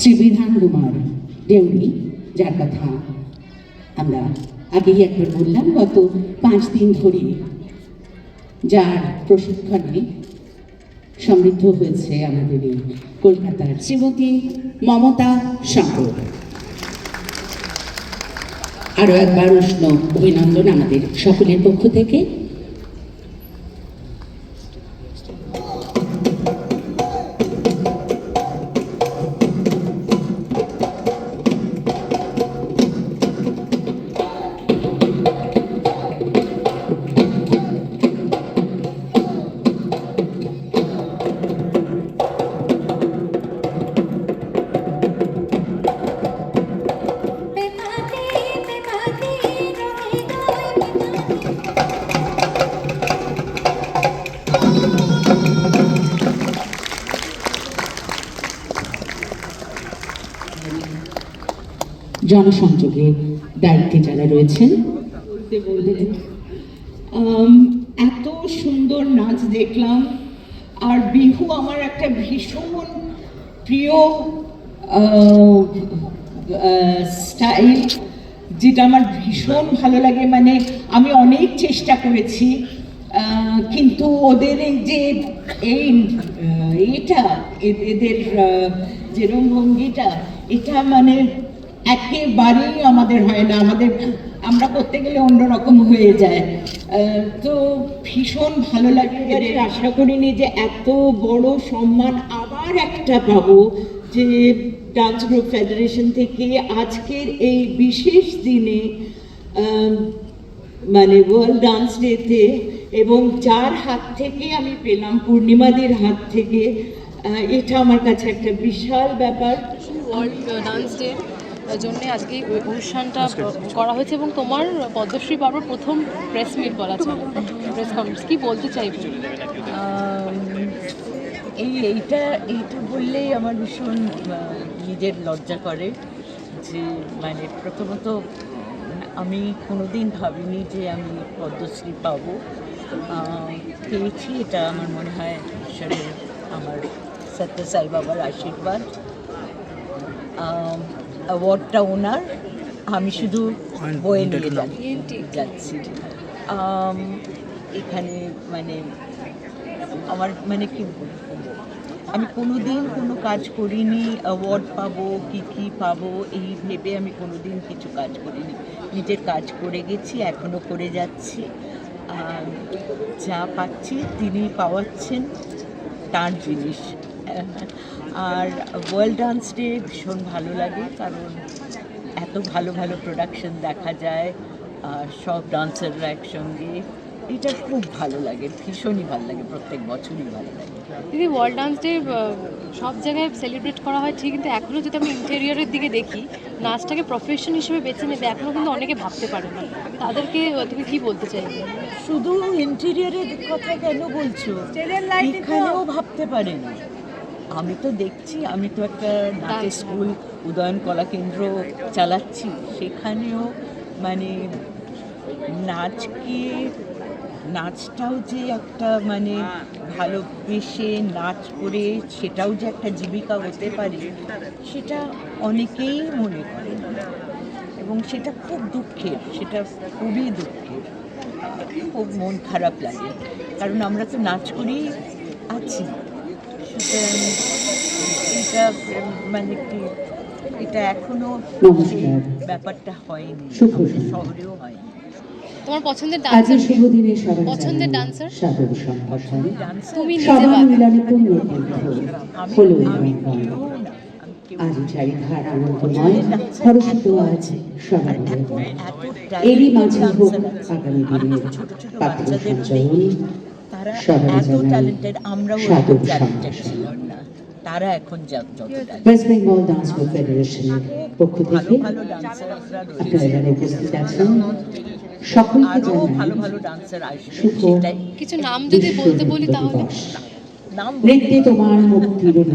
শ্রী বিধান কুমার দেউরি, যার কথা আমরা আগেই একবার বললাম গত পাঁচ দিন ধরে, যার প্রশিক্ষণে সমৃদ্ধ হয়েছে আমাদের এই কলকাতার শ্রীমতী মমতা শঙ্কর। আরও একবার উষ্ণ অভিনন্দন আমাদের সকলের পক্ষ থেকে। জনসংযোগে দায়িত্বে যারা রয়েছেন। এত সুন্দর নাচ দেখলাম। আর বিহু আমার একটা ভীষণ প্রিয় স্টাইল, যেটা আমার ভীষণ ভালো লাগে। মানে আমি অনেক চেষ্টা করেছি কিন্তু ওদের এই যে, এই এটা এদের যেরম ভঙ্গিটা, এটা মানে একেবারেই আমাদের হয় না, আমাদের, আমরা করতে গেলে অন্যরকম হয়ে যায়। তো ভীষণ ভালো লাগে এবারে আশা করিনি যে এত বড় সম্মান আবার একটা পাবো যে ডান্স গ্রুপ ফেডারেশন থেকে আজকের এই বিশেষ দিনে মানে ওয়ার্ল্ড ডান্স ডেতে এবং যার হাত থেকে আমি পেলাম, পূর্ণিমাদের হাত থেকে এটা আমার কাছে একটা বিশাল ব্যাপার। ওয়ার্ল্ড ডান্স ডে জন্য আজকে অনুষ্ঠানটা করা হয়েছে এবং তোমার পদ্মশ্রী বাবুর প্রথম প্রেস মিট বলা চলে। প্রেস কনফারেন্স কি বলতে চাইবে? এই এইটা এইটা বললেই আমার ভীষণ নিজের লজ্জা করে যে মানে প্রথমত আমি কোনোদিন ভাবিনি যে আমি পদ্মশ্রী পাব। পেয়েছি, এটা আমার মনে হয় ঈশ্বরের, আমার সত্য সাই বাবার আশীর্বাদ। অ্যাওয়ার্ডটা ওনার আমি শুধু বয়ে নিয়ে যাচ্ছি। এখানে মানে আমার মানে কি আমি কোনো দিন কোনো কাজ করিনি অ্যাওয়ার্ড পাবো কি কি পাবো এই ভেবে আমি কোনো দিন কিছু কাজ করিনি। নিজের কাজ করে গেছি এখনও করে যাচ্ছি। যা পাচ্ছি তিনি পাওয়াচ্ছেন তার জিনিস। আর ওয়ার্ল্ড ডান্স ডে ভীষণ ভালো লাগে কারণ এত ভালো ভালো প্রোডাকশন দেখা যায় আর সব ডান্সাররা একসঙ্গে এটা খুব ভালো লাগে ভীষণই ভালো লাগে প্রত্যেক বছরই ভালো লাগে। দিদি ওয়ার্ল্ড ডান্স ডে সব জায়গায় সেলিব্রেট করা হয় ঠিক কিন্তু এখনও যদি আমি ইন্টেরিয়রের দিকে দেখি নাচটাকে প্রফেশন হিসেবে বেছে নেবে এখনও কিন্তু অনেকে ভাবতে পারে না। তাদেরকে তুমি কি বলতে চাইবে? শুধু ইন্টেরিয়রের কথা কেন বলছো? এখানেও ভাবতে পারে না। আমি তো দেখছি আমি তো একটা নাচের স্কুল উদয়ন কলা কেন্দ্র চালাচ্ছি। সেখানেও মানে নাচকে নাচটাও যে একটা মানে ভালোবেসে নাচ করে সেটাও যে একটা জীবিকা হতে পারে সেটা অনেকেই মনে করে। এবং সেটা খুব দুঃখের সেটা খুবই দুঃখের। খুব মন খারাপ লাগে। কারণ আমরা তো নাচ করেই আছি। এটা মানে কি এটা এখনও ব্যাপারটা হয়নি। আমাদের সন্ধ্যা। তোমার পছন্দের ডান্সার শুভ দিনে সবার পছন্দের dancer? সাদর সম্ভাষণ। তুমি নিজে সবার মিলনে পুণ্যতীর্থ হলো আমি আজ চারিধার আনন্দময় হরষিত আজ সবার এরই মাঝে হোক আগামী দিনের বাচ্চাদের সঞ্চয়ন। তারা এত ট্যালেন্টেড আমরাও ট্যালেন্টেড ছিল ছিলাম না। তারা এখন। ওয়েস্ট বেঙ্গল ডান্স গ্রুপ ফেডারেশনের পক্ষ ভালো থেকে আপনারা যারা উপস্থিত আছেন। সকলকে আরও ভালো ভালো ডান্সার আসবে। কিছু নাম যদি বলতে বলি তাহলে। নাম নৃত্যে তোমার মুক্তির রূপ।